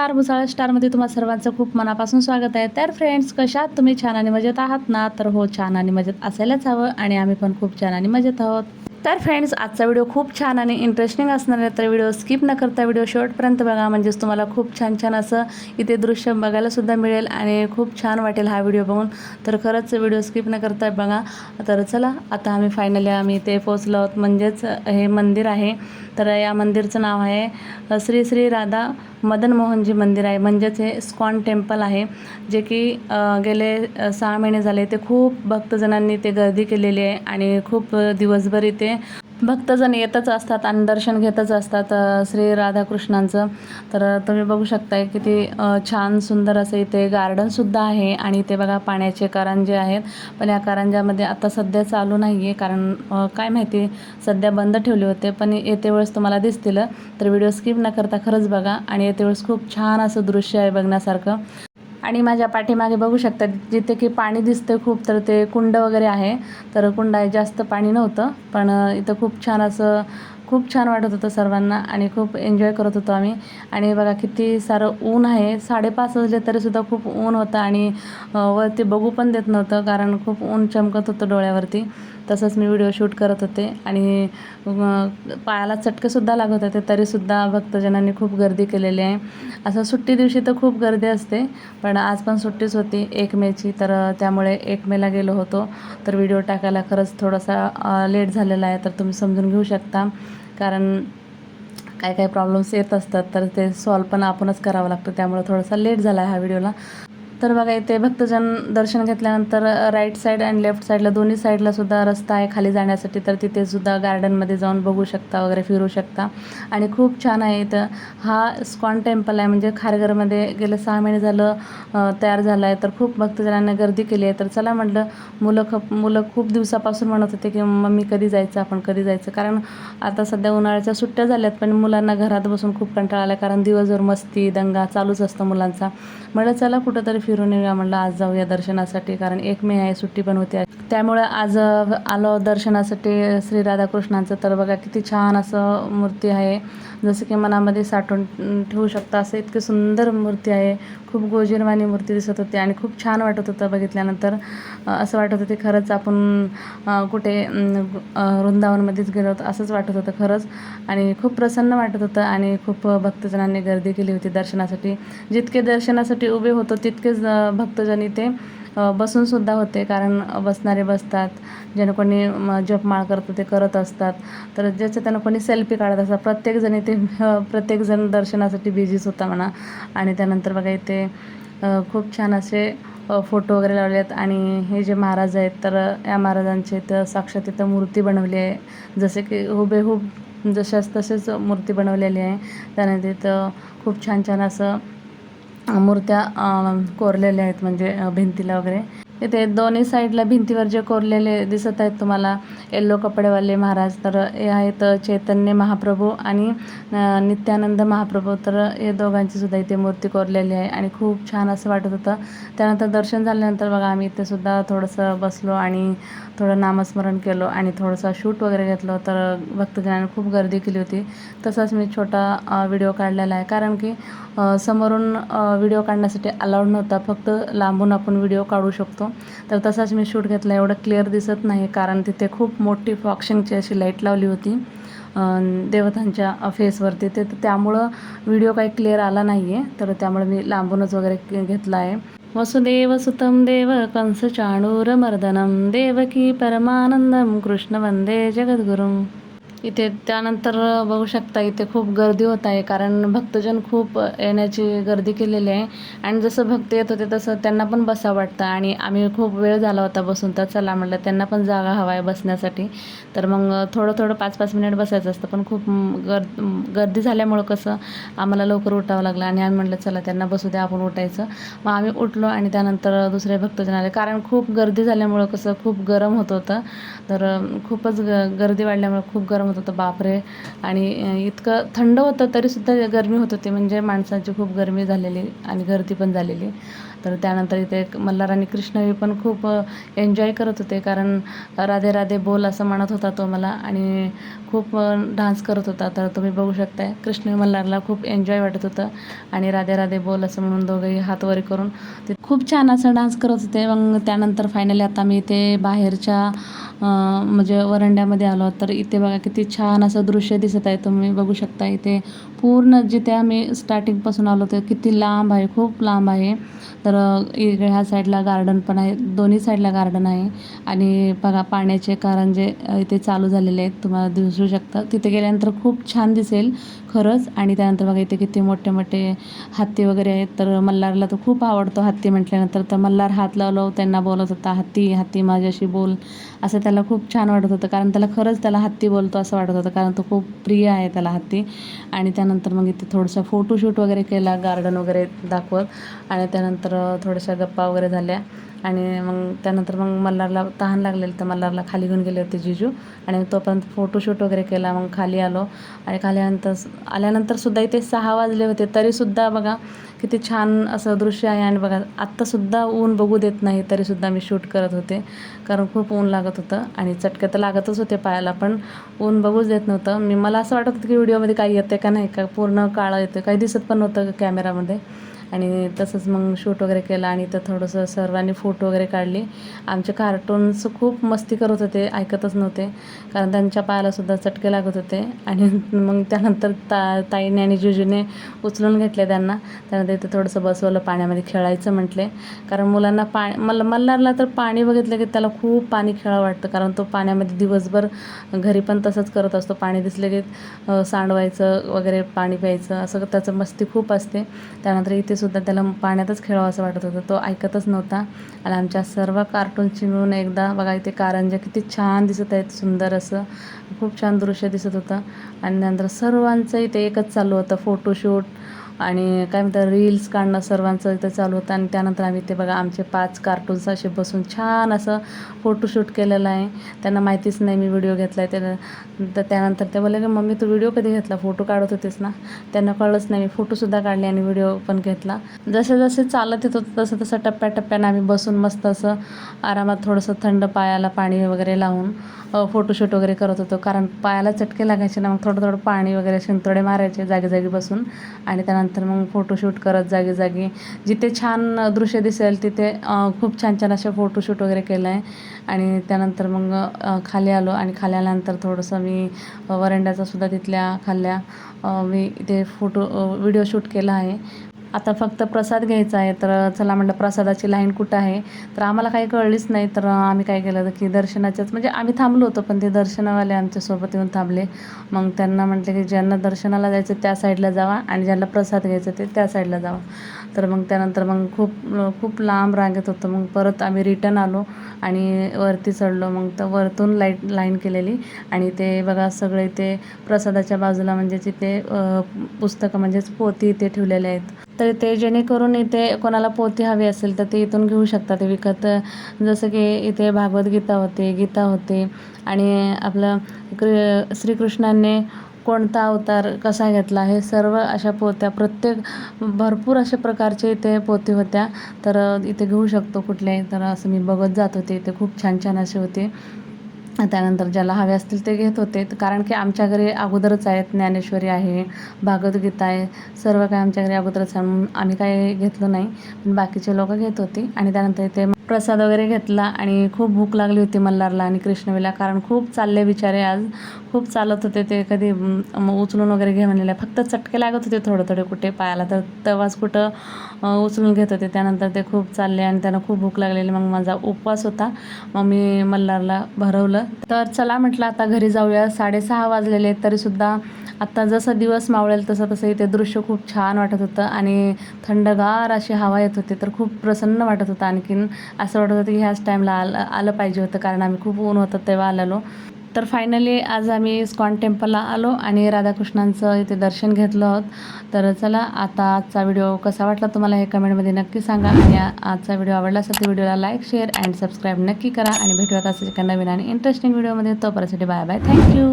नमस्कार. मुसाळ स्टारमध्ये तुम्हाला सर्वांचं खूप मनापासून स्वागत आहे. तर फ्रेंड्स कशात तुम्ही छान आणि मजेत आहात ना? तर हो छान आणि मजेत असायलाच हवं आणि आम्ही पण खूप छान आणि मजेत आहोत. तर फ्रेंड्स आजचा व्हिडिओ खूप छान आणि इंटरेस्टिंग असणार आहे. तर व्हिडिओ स्किप न करता व्हिडिओ शेवटपर्यंत बघा. म्हणजेच तुम्हाला खूप छान छान असं इथे दृश्य बघायलासुद्धा मिळेल आणि खूप छान वाटेल हा व्हिडिओ बघून. तर खरंच व्हिडिओ स्किप न करता बघा. तर चला आता आम्ही फायनली आम्ही इथे पोचलो आहोत. म्हणजेच हे मंदिर आहे. तर या मंदिरचं नाव आहे श्री श्री राधा मदन मोहनजी मंदिर आहे म्हणजेच हे स्कॉन टेम्पल आहे जे की गेले सहा महिने झाले ते खूप भक्तजणांनी ते गर्दी केलेली आहे आणि खूप दिवसभर इथे भक्तजण येतच असतात आणि दर्शन घेतच असतात श्री राधाकृष्णांचं. तर तुम्ही बघू शकताय किती छान सुंदर असं इथे गार्डनसुद्धा आहे आणि इथे बघा पाण्याचे कारंजे आहेत. पण या कारंजामध्ये आता सध्या चालू नाही आहे कारण काय माहिती सध्या बंद ठेवले होते. पण येते वेळेस तुम्हाला दिसतील. तर व्हिडिओ स्किप न करता खरंच बघा आणि येते वेळेस खूप छान असं दृश्य आहे बघण्यासारखं. आणि माझ्या पाठीमागे बघू शकता जिथे की पाणी दिसतं खूप तर ते कुंड वगैरे आहे. तर कुंड आहे जास्त पाणी नव्हतं पण इथं खूप छान असं खूप छान वाटत होतं सर्वांना आणि खूप एन्जॉय करत होतो आम्ही. आणि बघा किती सारं ऊन आहे साडेपाच वाजले तरीसुद्धा खूप ऊन होतं आणि वरती बघू पण देत नव्हतं कारण खूप ऊन चमकत होतं डोळ्यावरती. तसंच मी व्हिडिओ शूट करत होते आणि पायाला चटकेसुद्धा लागत होते तरीसुद्धा भक्तजनांनी खूप गर्दी केलेली आहे. असं सुट्टी दिवशी तर खूप गर्दी असते पण आज पण सुट्टीच होती एक मेची तर त्यामुळे एक मेला गेलो होतो. तर व्हिडिओ टाकायला खरंच थोडासा लेट झालेला आहे तर तुम्ही समजून घेऊ शकता. कारण काय काय प्रॉब्लेम्स येत असतात तर ते सॉल्व पण आपणच करावं लागतं त्यामुळे थोडासा लेट झाला आहे हा व्हिडिओला. तर बघा इथे भक्तजन दर्शन घेतल्यानंतर राईट साईड आणि लेफ्ट साईडला दोन्ही साईडला सुद्धा रस्ता आहे खाली जाण्यासाठी. तर तिथे सुद्धा गार्डनमध्ये जाऊन बघू शकता वगैरे फिरू शकता. आणि खूप छान आहे इथं. हा स्कॉन टेम्पल आहे. म्हणजे खारघरमध्ये गेलं सहा महिने झालं तयार झालं आहे तर खूप भक्तजनांनी गर्दी केली आहे. तर चला म्हटलं मुलं खप मुलं खूप दिवसापासून म्हणत होते की मम्मी कधी जायचं? आपण कधी जायचं? कारण आता सध्या उन्हाळ्याच्या सुट्ट्या झाल्यात पण मुलांना घरात बसून खूप कंटाळा आला कारण दिवसभर मस्ती दंगा चालूच असतं मुलांचा. म्हटलं चला कुठंतरी फिरून येऊया म्हटलं आज जाऊया दर्शनासाठी कारण एक मे आहे सुट्टी पण होती. त्यामुळे आज आलो दर्शनासाठी श्री राधाकृष्णांचं. तर बघा किती छान असं मूर्ती आहे. जसं की मनामध्ये साठवून ठेवू शकता असं इतकी सुंदर मूर्ती आहे. खूप गोजीरवाणी मूर्ती दिसत होती आणि खूप छान वाटत होतं बघितल्यानंतर. असं वाटत होतं खरंच आपण कुठे वृंदावनमध्येच गेलो होतो असंच वाटत होतं खरंच. आणि खूप प्रसन्न वाटत होतं आणि खूप भक्तजनांनी गर्दी केली होती दर्शनासाठी. जितके दर्शनासाठी उभे होतो तितकेच बरेच भक्तजन इथे बसूनसुद्धा होते. कारण बसणारे बसतात. ज्यानं कोणी जपमाळ करतं ते करत असतात. तर ज्याचं त्यानं कोणी सेल्फी काढत असतात. प्रत्येकजण इथे प्रत्येकजण दर्शनासाठी बिझीच होता म्हणा. आणि त्यानंतर बघा इथे खूप छान असे फोटो वगैरे लावले आहेत आणि हे जे महाराज आहेत तर या महाराजांची इथं साक्षात इथं मूर्ती बनवली आहे. जसे की हुबेहूब जशाच तसेच मूर्ती बनवलेली आहे. त्याने तिथं खूप छान छान असं मूर्त्या अ, कोरलेल्या आहेत म्हणजे अ, भिंतीला वगैरे. इथे दोन्ही साईडला भिंतीवर जे कोरलेले दिसत आहेत तुम्हाला येल्लो कपडेवाले महाराज तर हे आहेत चैतन्य महाप्रभू आणि नित्यानंद महाप्रभू. तर हे दोघांची सुद्धा इथे मूर्ती कोरलेली आहे आणि खूप छान असं वाटत होतं. त्यानंतर दर्शन झाल्यानंतर बघा आम्ही इथे सुद्धा थोडंसं बसलो आणि थोडं नामस्मरण केलो आणि थोडंसं शूट वगैरे घेतलं. तर भक्तजनांनी खूप गर्दी केली होती. तसाच मी छोटा व्हिडिओ काढलेला आहे. कारण की समोरून व्हिडिओ काढण्यासाठी अलाउड नव्हता. फक्त लांबून आपण व्हिडिओ काढू शकतो. तर तसाच मी शूट घेतला. एवढं क्लिअर दिसत नाही कारण तिथे खूप मोठी फॉक्शिंगची अशी लाइट लावली होती देवतांच्या फेसवरती. ते तर त्यामुळं व्हिडिओ काही क्लिअर आला नाही आहे तर त्यामुळे मी लांबूनच वगैरे घेतला आहे वसुदेव देव कंस चाणूरमर्दनं देवकी परमानंदम कृष्ण वंदे जगद्गुरुम. इथे त्यानंतर बघू शकता इथे खूप गर्दी होत आहे कारण भक्तजन खूप येण्याची गर्दी केलेली आहे. आणि जसं भक्त येत होते तसं त्यांना पण बसावं वाटतं. आणि आम्ही खूप वेळ झाला होता बसून तर चला म्हटलं त्यांना पण जागा हवा आहे बसण्यासाठी. तर मग थोडं थोडं पाच पाच मिनिट बसायचं असतं. पण खूप गर गर्दी झाल्यामुळं कसं आम्हाला लवकर उठावं लागलं. आणि आम्ही म्हटलं चला त्यांना बसू द्या आपण उठायचं. मग आम्ही उठलो आणि त्यानंतर दुसरे भक्तजन आले. कारण खूप गर्दी झाल्यामुळं कसं खूप गरम होत होतं. तर खूपच ग गर्दी वाढल्यामुळं खूप गरम होत होतं बापरे. आणि इतकं थंड होतं तरीसुद्धा गरमी होत होती. म्हणजे माणसाची खूप गरमी झालेली आणि गर्दी पण झालेली. तर त्यानंतर इथे मल्हार आणि कृष्णवी पण खूप एन्जॉय करत होते. कारण राधे राधे बोल असं म्हणत होता तो मला. आणि खूप डान्स करत होता. तर तुम्ही बघू शकताय कृष्ण मल्हारला खूप एन्जॉय वाटत होतं. आणि राधे राधे बोल असं म्हणून दोघंही हात करून ते खूप छान असं डान्स करत होते. मग त्यानंतर फायनली आता मी इथे बाहेरच्या म्हणजे वरंड्यामध्ये आलो. तर इथे बघा किती छान असं दृश्य दिसत आहे तुम्ही बघू शकता इथे. पूर्ण जिथे आम्ही स्टार्टिंगपासून आलो ते किती लांब आहे खूप लांब आहे. तर इकडे ह्या साईडला गार्डन पण आहे दोन्ही साईडला गार्डन आहे. आणि बघा पाण्याचे कारंजे जे इथे चालू झालेले आहेत तुम्हाला दिसू शकतं. तिथे गेल्यानंतर खूप छान दिसेल खरंच. आणि त्यानंतर बघा इथे किती मोठे मोठे हत्ती वगैरे आहेत. तर मल्हारला तर खूप आवडतो हत्ती म्हटल्यानंतर. तर मल्हार हात लावलो त्यांना बोलत होता हत्ती हत्ती माझ्याशी बोल. असं त्याला खूप छान वाटत होतं. कारण त्याला खरंच त्याला हत्ती बोलतो असं वाटत होतं. कारण तो खूप प्रिय आहे त्याला हत्ती. आणि त्यानंतर मग इथे थोडंसं फोटोशूट वगैरे केला गार्डन वगैरे दाखवत. आणि त्यानंतर थोड्याशा गप्पा वगैरे झाल्या. आणि मग त्यानंतर मग मल्हारला तहान लागलेलं तर मल्हारला खाली घेऊन गेले होते जिजू. आणि तोपर्यंत फोटोशूट वगैरे केला. मग खाली आलो. आणि खाली आल्यानंतर आल्यानंतर सुद्धा इथे सहा वाजले होते. तरीसुद्धा बघा किती छान असं दृश्य आहे. आणि बघा आत्तासुद्धा ऊन बघू देत नाही तरीसुद्धा मी शूट करत होते. कारण खूप ऊन लागत होतं. आणि चटके तर लागतच होते पायाला पण ऊन बघूच देत नव्हतं. मी मला असं वाटत होतं की व्हिडिओमध्ये काही येते का नाही का? पूर्ण काळं येतं काही दिसत पण नव्हतं कॅमेरामध्ये आणि तसंच मग शूट वगैरे केलं आणि तर थोडंसं सर्वांनी फोटो वगैरे काढले. आमचे कार्टून्स खूप मस्ती करत होते ऐकतच नव्हते. कारण त्यांच्या पायालासुद्धा चटके लागत होते. आणि मग त्यानंतर ता ताईने आणि जुजूने उचलून घेतले त्यांना. त्यानंतर इथं थोडंसं बसवलं पाण्यामध्ये खेळायचं म्हटले. कारण मुलांना पा मला मल्हारला तर पाणी बघितलं की त्याला खूप पाणी खेळा वाटतं. कारण तो पाण्यामध्ये दिवसभर घरी पण तसंच करत असतो. पाणी दिसलं की सांडवायचं वगैरे पाणी प्यायचं असं त्याचं मस्ती खूप असते. त्यानंतर इथे सुद्धा त्याला पाण्यातच खेळावं असं वाटत होतं. तो ऐकतच नव्हता. आणि आमच्या सर्व कार्टूनची मिळून एकदा बघा इथे कारंजा किती छान दिसत आहेत सुंदर असं. खूप छान दृश्य दिसत होतं. आणि नंतर सर्वांचं इथे एकच चालू होतं फोटोशूट आणि काय म्हणतात रील्स काढणं सर्वांचं इथं चालू होतं आणि त्यानंतर आम्ही ते बघा आमचे पाच कार्टून्स असे बसून छान असं फोटोशूट केलेलं आहे. त्यांना माहितीच नाही मी व्हिडिओ घेतला आहे त्यानं तर त्यानंतर ते बोलले की मम्मी तू व्हिडिओ कधी घेतला? फोटो काढत होतेस ना? त्यांना कळलंच नाही. मी फोटोसुद्धा काढले आणि व्हिडिओ पण घेतला. जसे जसे चालत येत होतं तसं तसं टप्प्याटप्प्यानं आम्ही बसून मस्त असं आरामात थोडंसं थंड पायाला पाणी वगैरे लावून फोटोशूट वगैरे करत होतो. कारण पायाला चटके लागायचे ना मग थोडं थोडं पाणी वगैरे शिंतोडे मारायचे जागी जागी बसून. आणि त्यानंतर मग फोटोशूट करत जागी जागी जिथे छान दृश्य दिसेल तिथे खूप छान छान असे फोटोशूट वगैरे केलं आहे आणि त्यानंतर मग खाली आलो आणि खाली आल्यानंतर थोडंसं मी अ, वरंड्याचा सुद्धा तिथल्या खाल्ल्या मी इथे फोटो व्हिडिओ शूट केला आहे. आता फक्त प्रसाद घ्यायचा आहे तर चला म्हटलं प्रसादाची लाईन कुठं आहे? तर आम्हाला काही कळलीच नाही तर आम्ही काय केलं की दर्शनाच्याच म्हणजे आम्ही थांबलो होतो पण ते दर्शनवाले आमच्यासोबत येऊन थांबले. मग त्यांना म्हटलं की ज्यांना दर्शनाला जायचं त्या साईडला जावा आणि ज्यांना प्रसाद घ्यायचं ते त्या साईडला जावा. तर मग त्यानंतर मग खूप खूप लांब रांगेत होतं. मग परत आम्ही रिटर्न आलो आणि वरती चढलो. मग तर वरतून लाइट लाईन केलेली आणि ते बघा सगळे ते प्रसादाच्या बाजूला म्हणजे तिथे पुस्तकं म्हणजेच पोती इथे ठेवलेले आहेत. तर ते जेणेकरून इथे कोणाला पोती हवी असेल तर ते इथून घेऊ शकतात. विकत जसं की इथे भागवत गीता होते गीता होते आणि आपलं कृ श्रीकृष्णांनी कोणता अवतार कसा घेतला हे सर्व अशा पोत्या प्रत्येक भरपूर अशा प्रकारचे इथे पोती होत्या. तर इथे घेऊ शकतो कुठल्याही तर असं मी बघत जात होते. इथे खूप छान छान असे होते. त्यानंतर ज्याला हवे असतील ते घेत होते. कारण की आमच्या घरी अगोदरच आहेत ज्ञानेश्वरी आहे भागवतगीता आहे सर्व काही आमच्या घरी अगोदरच आहे आम्ही काही घेतलं नाही. पण बाकीचे लोक घेत होते. आणि त्यानंतर इथे प्रसाद वगैरे घेतला आणि खूप भूक लागली होती मल्हारला आणि कृष्णवेला. कारण खूप चालले बिचारे आज. खूप चालत होते ते कधी उचलून वगैरे घेऊन म्हणलेले फक्त चटके लागत होते थोडं थोडे कुठे पायाला. तर तेव्हाच कुठं उचलून घेत होते. त्यानंतर ते खूप चालले आणि त्यांना खूप भूक लागलेली. मग माझा उपवास होता. मग मी मल्हारला भरवलं. तर चला म्हटलं आता घरी जाऊया. साडेसहा वाजलेले तरीसुद्धा आत्ता जसं दिवस मावळेल तसं तसं इथे दृश्य खूप छान वाटत होतं. आणि थंडगार अशी हवा येत होती तर खूप प्रसन्न वाटत होतं आणखीन. असं वाटत होतं की ह्याच टाईमला आलं आलं पाहिजे होतं. कारण आम्ही खूप ऊन होतं तेव्हा आलेलो. तर फायनली आज आम्ही स्कॉन टेम्पलला आलो आणि राधाकृष्णांचं इथे दर्शन घेतलं आहोत तर चला आता आजचा व्हिडिओ कसा वाटला तुम्हाला हे कमेंटमध्ये नक्की सांगा. आणि आजचा व्हिडिओ आवडला असेल तर व्हिडिओला लाईक शेअर अँड सबस्क्राईब नक्की करा. आणि भेटूयात असं एका नवीन आणि इंटरेस्टिंग व्हिडिओमध्ये तोपर्यंत बाय बाय थँक्यू